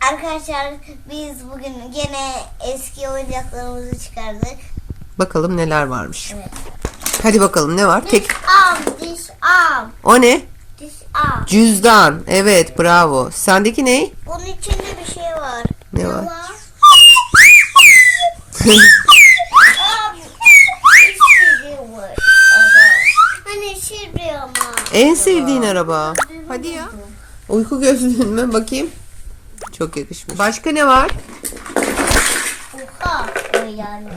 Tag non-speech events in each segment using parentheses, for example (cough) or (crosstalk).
Arkadaşlar biz bugün gene eski oyuncaklarımızı çıkardık. Bakalım neler varmış. Evet. Hadi bakalım ne var? Tek Diş am, diş am, o ne? diş am. Cüzdan. Evet, bravo. Sendeki ne? Bunun içinde bir şey var. Ne var? İstediğim var. Ada. Hani ama. en sevdiğin araba. Hadi ya. Uyku gözlüğün mü? Bakayım. Çok yakışmış. Başka ne var? Oha. Yani.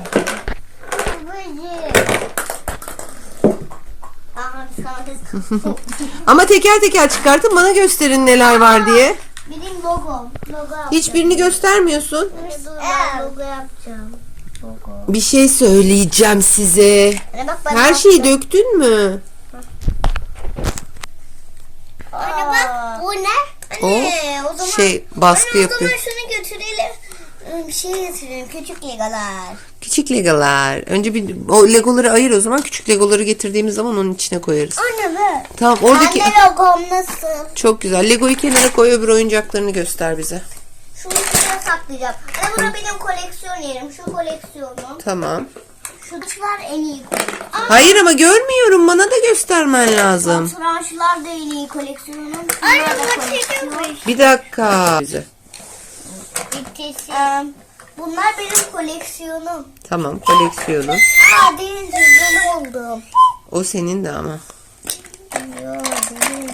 (laughs) Ama teker teker çıkartın bana gösterin neler var diye. Benim logom. Logo yapacağım. Hiçbirini göstermiyorsun. Dur ben logo yapacağım. Logo. Bir şey söyleyeceğim size. Bak ben Her şeyi döktün mü? Anne bak bu ne? O o, zaman şey baskı Anne, yapıyor. o zaman şunu götürelim. Ee, Bir şey getirelim. Küçük legolar. Küçük legolar. Önce bir o legoları ayır o zaman. Küçük legoları getirdiğimiz zaman onun içine koyarız. Anne be. Tamam oradaki Anne logom nasıl? çok güzel. Legoyu kenara koy öbür oyuncaklarını göster bize. Şunu şuraya saklayacağım. Anne bura benim koleksiyon yerim. Şu koleksiyonum. Tamam. Dışlar en iyi koleksiyon. Hayır ama görmüyorum. Bana da göstermen lazım. Tranşlar da en iyi koleksiyonum. Anne. Bir dakika. Bittisi. Bunlar benim koleksiyonum. Tamam koleksiyonun. Aa deniz cüzdanı buldum. O senin de ama. Yo, değil.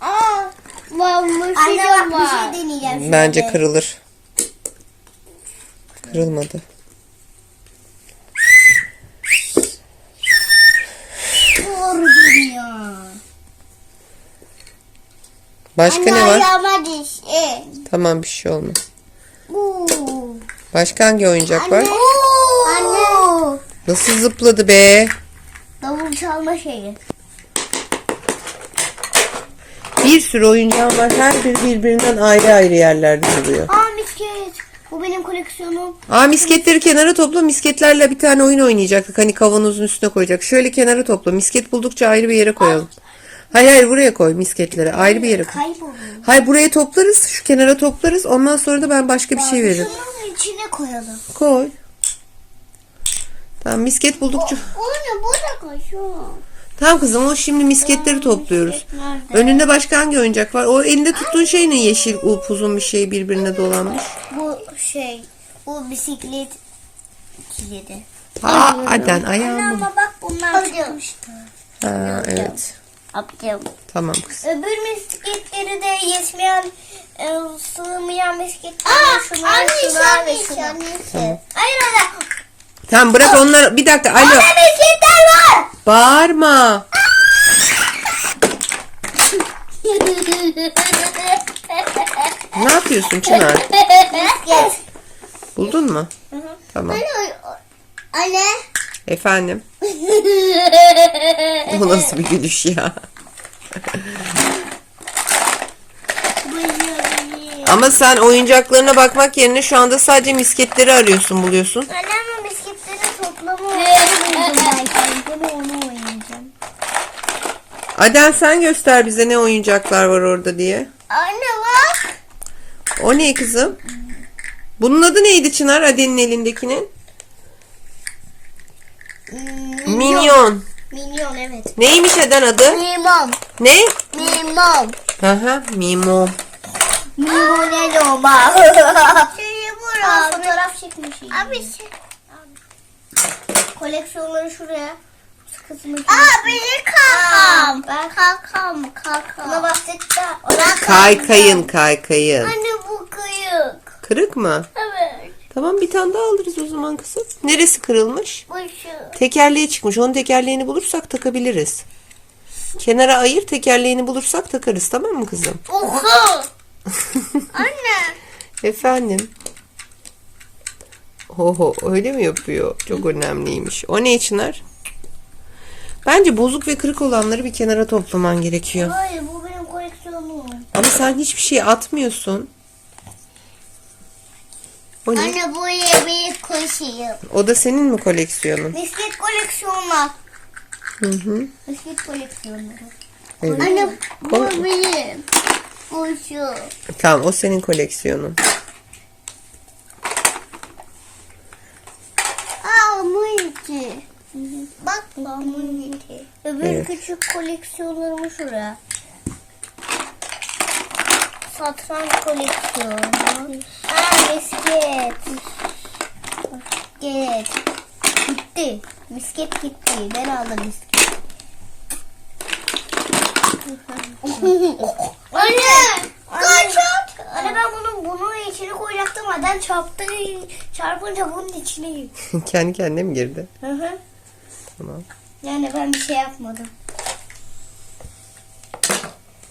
Aa, varmış. Anne bak bir şey deneyeceğim şimdi. Bence kırılır. Kırılmadı. Doğru. Başka ne var? Ayağıma. Tamam bir şey olmaz. Başka hangi oyuncak var? Anne. Nasıl zıpladı be? Davul çalma şeyi. Bir sürü oyuncağım var. Her biri birbirinden ayrı ayrı yerlerde duruyor. Aa misket. Bu benim koleksiyonum. Aa misketleri kenara topla. Misketlerle bir tane oyun oynayacaktık. Hani kavanozun üstüne koyacak. Şöyle kenara topla. Misket buldukça ayrı bir yere koyalım. Hayır hayır buraya koy misketleri. Ayrı bir yere koy. Hayır buraya toplarız. Şu kenara toplarız. Ondan sonra da ben başka bir şey veririm. Şunun içine koyalım. Koy. Tamam misket buldukça. Onu burada koy şu. Tamam kızım o şimdi misketleri topluyoruz. nerede? Önünde başka hangi oyuncak var? O elinde tuttuğun şey ne? Yeşil upuzun bir şey birbirine dolanmış. Bu şey. Bu bisiklet kilidi. Aa Aden Anne ayağım. ama bak bunlar çıkmıştı. Ha, evet. Yapacağım. Tamam kız. Öbür misketleri de yetmeyen, e, sığmayan misketleri Aa, şunlar, anne, şunlar ve şunlar. Hayır anne. Tamam bırak onları. Bir dakika. Alo. Anne misketler var. Bağırma. Ne yapıyorsun Çınar? Misket. Buldun mu? Tamam. Anne. Efendim. (laughs) Bu nasıl bir gülüş ya? Ama sen oyuncaklarına bakmak yerine şu anda sadece misketleri arıyorsun buluyorsun. Anne ama misketlerin toplamı buldum ben kendime onu oynayacağım. Aden sen göster bize ne oyuncaklar var orada diye. Anne bak. O ne kızım? Bunun adı neydi Çınar? Aden'in elindekinin. Minyon. Minyon evet. Neymiş Aden adı? Mimon. Ne? Mimon. Aha, Mimo. Mimon ne olma. (laughs) Şeyi bura. Fotoğraf çekmişim. Abi şey. Koleksiyonları şuraya. Kısmı Aa benim kankam. Ben kankam kankam. Ona. Ona Kaykayın kaykayın. Anne bu kıyık. Kırık mı? Evet. Tamam bir tane daha alırız o zaman kızım. Neresi kırılmış? Bu şu. Tekerleği çıkmış. Onun tekerleğini bulursak takabiliriz. Kenara ayır tekerleğini bulursak takarız tamam mı kızım? Oha. (laughs) Anne. Efendim. Oho öyle mi yapıyor? Çok önemliymiş. O ne Çınar? Bence bozuk ve kırık olanları bir kenara toplaman gerekiyor. Hayır bu benim koleksiyonum. Ama sen hiçbir şey atmıyorsun. O ne? Anne bu yemeği koşayım. O da senin mi koleksiyonun? Misket koleksiyonlar. Hı hı. Misket koleksiyonları. Evet. Anne bu Koy. benim. Bu şu. Tamam o senin koleksiyonun. Aa. Bak multi. Öbür Evet. küçük koleksiyonlarımı şuraya. Satranç koleksiyonu. Aa misket. Misket. Gitti. Misket gitti. Ben aldım misket. (laughs) Anne! Kaç at? Anne ben bunu bunun içine koyacaktım. Neden çarptı? Çarpınca bunun içine girdi. (laughs) Kendi kendine mi girdi? Hı hı. Tamam. Yani ben bir şey yapmadım.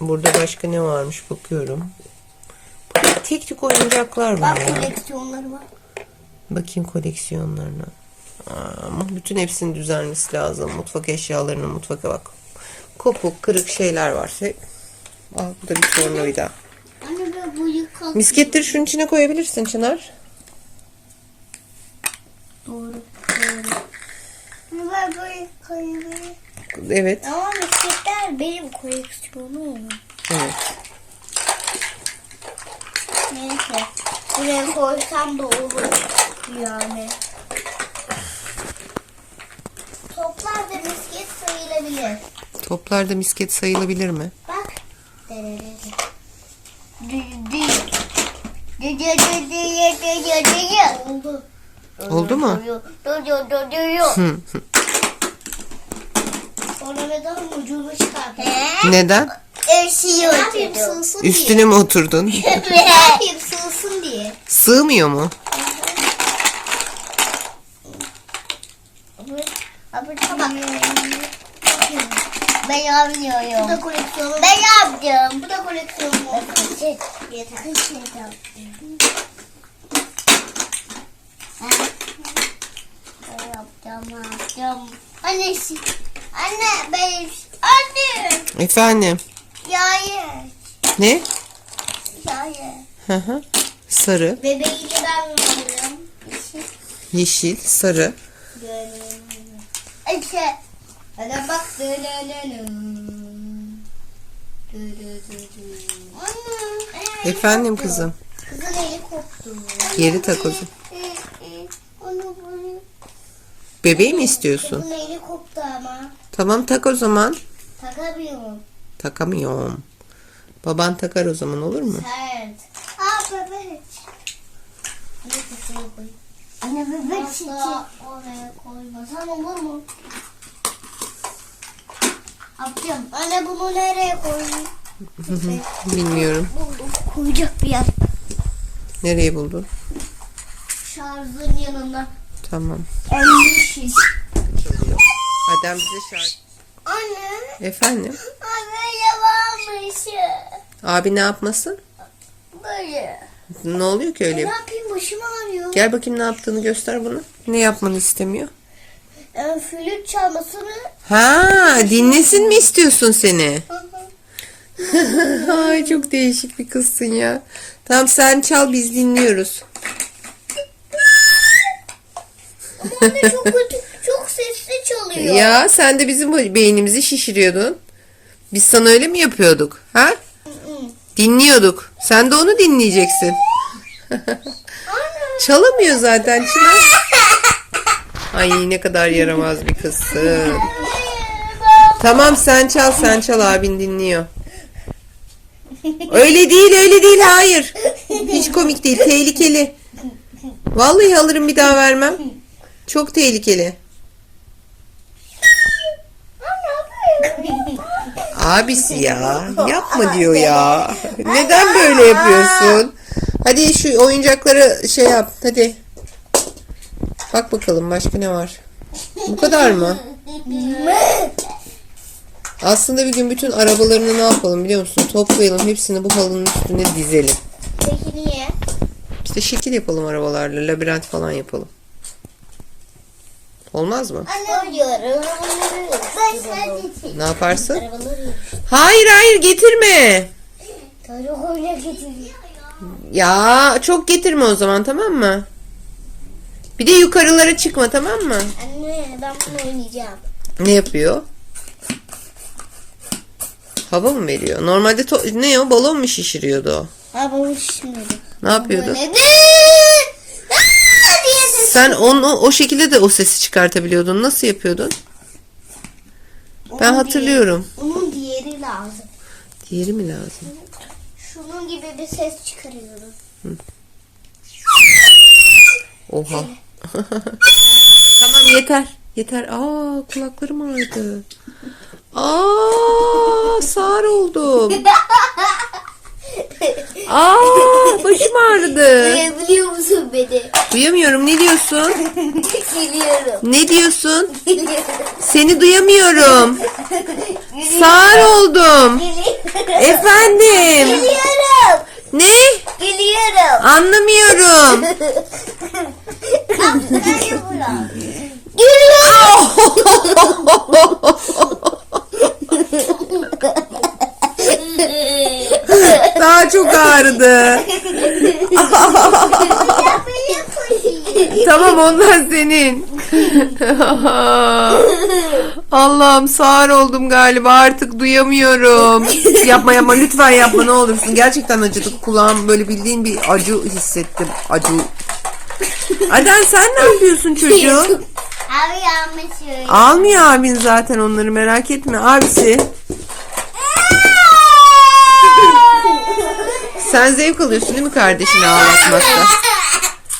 Burada başka ne varmış bakıyorum. Tek tük oyuncaklar var Bak ya. koleksiyonları var. Bakayım koleksiyonlarına. Ama bütün hepsini düzenlemesi lazım. Mutfak eşyalarının mutfaka bak. Kopuk, kırık şeyler var. Şey. Aa, bu da bir tornavida. Anne ben bu yıkak. Misketleri şunun içine koyabilirsin Çınar. Doğru. Doğru. Yıkayı. Evet. Ama misketler benim koleksiyonum. Evet. Neyse. Buraya koysam da olur. Yani. Toplar da misket sayılabilir. Toplarda misket sayılabilir mi? Bak. Oldu. Oldu mu? Hı, neden ucunu çıkarttın? Neden? Eşiyor. Ne yapayım sığsın diye. Üstüne mi oturdun? (laughs) ne yapayım sığsın diye. Sığmıyor mu? Abi tamam. Ben yapmıyorum. Bu da koleksiyonum. Ben yaptım. Bu da koleksiyonum. Yeter. Yeter. Ben yapacağım, yapacağım. Anne, şi- anne ben, anne, Efendim. yayı, Ne? yayı. Hı hı. Sarı, Bebeği de ben veriyorum. Yeşil, sarı. İşte. Hadi bak. Anne. Efendim kızım. Kızın eli koptu. Geri tak o zaman. Onu böyle. Bebeği mi istiyorsun? Kızın eli. Tamam tak o zaman. Takamıyorum. Takamıyorum. Baban takar o zaman olur mu? Sert. Aa bebek. Anne bebek çiçeği. oraya koymasan olur mu? Yapacağım. Anne bunu nereye koyayım? (laughs) Bilmiyorum. Buldum. Koyacak bir yer. Nereye buldun? Şarjın yanında. Tamam. Emmişiz. Adem bize şarkı. Anne. Efendim? Anne varmış. Abi ne yapmasın? Böyle. Ne oluyor ki öyle? Ne yapayım başım ağrıyor. Gel bakayım ne yaptığını göster bana. Ne yapmanı istemiyor? Yani flüt çalmasını. Ha, dinlesin mi istiyorsun seni? (laughs) Ay çok değişik bir kızsın ya. Tamam sen çal biz dinliyoruz. Ama anne çok kötü, Ya sen de bizim beynimizi şişiriyordun. Biz sana öyle mi yapıyorduk? Ha? Dinliyorduk. Sen de onu dinleyeceksin. Çalamıyor zaten Çınar. Ay ne kadar yaramaz bir kızsın. Tamam sen çal sen çal abin dinliyor. Öyle değil öyle değil hayır. Hiç komik değil tehlikeli. Vallahi alırım bir daha vermem. Çok tehlikeli. Abisi ya yapma diyor ya. Neden böyle yapıyorsun? Hadi şu oyuncakları şey yap hadi. Bak bakalım başka ne var. Bu kadar mı? Aslında bir gün bütün arabalarını ne yapalım biliyor musun? Toplayalım hepsini bu halının üstüne dizelim. Peki niye? İşte şekil yapalım arabalarla labirent falan yapalım. Olmaz mı? Diyorum. Ben sadece Ne yaparsın? Hayır hayır getirme. Oyuna getiriyor. Ya çok getirme o zaman tamam mı? Bir de yukarılara çıkma tamam mı? Anne ben bunu oynayacağım. Ne yapıyor? Hava mı veriyor? Normalde ne o balon mu şişiriyordu o? Ama şimdi. Ne yapıyordu? Böyle de. Aa diye ses. Sen onu o şekilde de o sesi çıkartabiliyordun. Nasıl yapıyordun? Ben Onun hatırlıyorum. diğeri- Onun diğeri lazım. Diğeri mi lazım? Şunun gibi bir ses çıkarıyorum. Oha. (laughs) tamam yeter. Yeter. Aa kulaklarım ağrıdı. Aa sağır oldum. (laughs) Aa başım ağrıdı. Duyabiliyor musun beni? Duyamıyorum. Ne diyorsun? Geliyorum. Ne diyorsun? Geliyorum. Seni duyamıyorum. Sağır oldum. Geliyorum. Efendim. Geliyorum. Ne? Geliyorum. Anlamıyorum. Geliyorum. (laughs) Daha çok ağrıdı. (laughs) Tamam onlar senin. (laughs) Allah'ım sağır oldum galiba artık duyamıyorum. Yapma yapma lütfen yapma ne olursun. Gerçekten acıdı kulağım böyle bildiğin bir acı hissettim. Acı. Aden sen ne yapıyorsun çocuğum? Abi söylüyor. Almıyor abin zaten onları merak etme. Abisi sen zevk alıyorsun değil mi kardeşini ağlatmakta?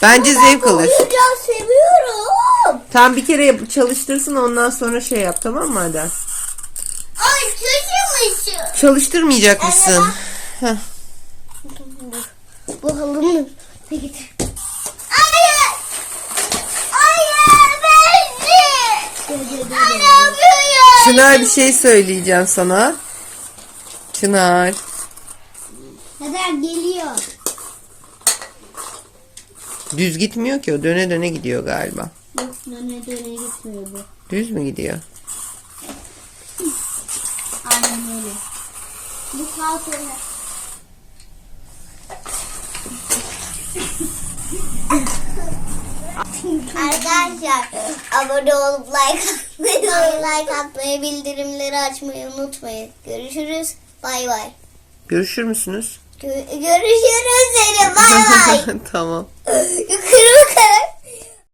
Bence zevk alıyorsun. Oyuncak seviyorum. Tam bir kere yap- çalıştırsın ondan sonra şey yap tamam mı Aden? Ay çocuğum Çalıştırmayacak mısın? Heh. Bu halının. Peki. Hayır. Hayır benzi. Ne yapıyorsun? Çınar bir şey söyleyeceğim sana. Çınar. Neden geliyor? Düz gitmiyor ki o döne döne gidiyor galiba. Yok döne döne gitmiyor bu. Düz mü gidiyor? Aynen öyle. Bu sola. Arkadaşlar abone olup like atmayı, like atmayı, bildirimleri açmayı unutmayın. Görüşürüz. Bay bay. Görüşür müsünüz? Gö- görüşürüz seni. Bay bay. (laughs) tamam. Yukarı bakarak.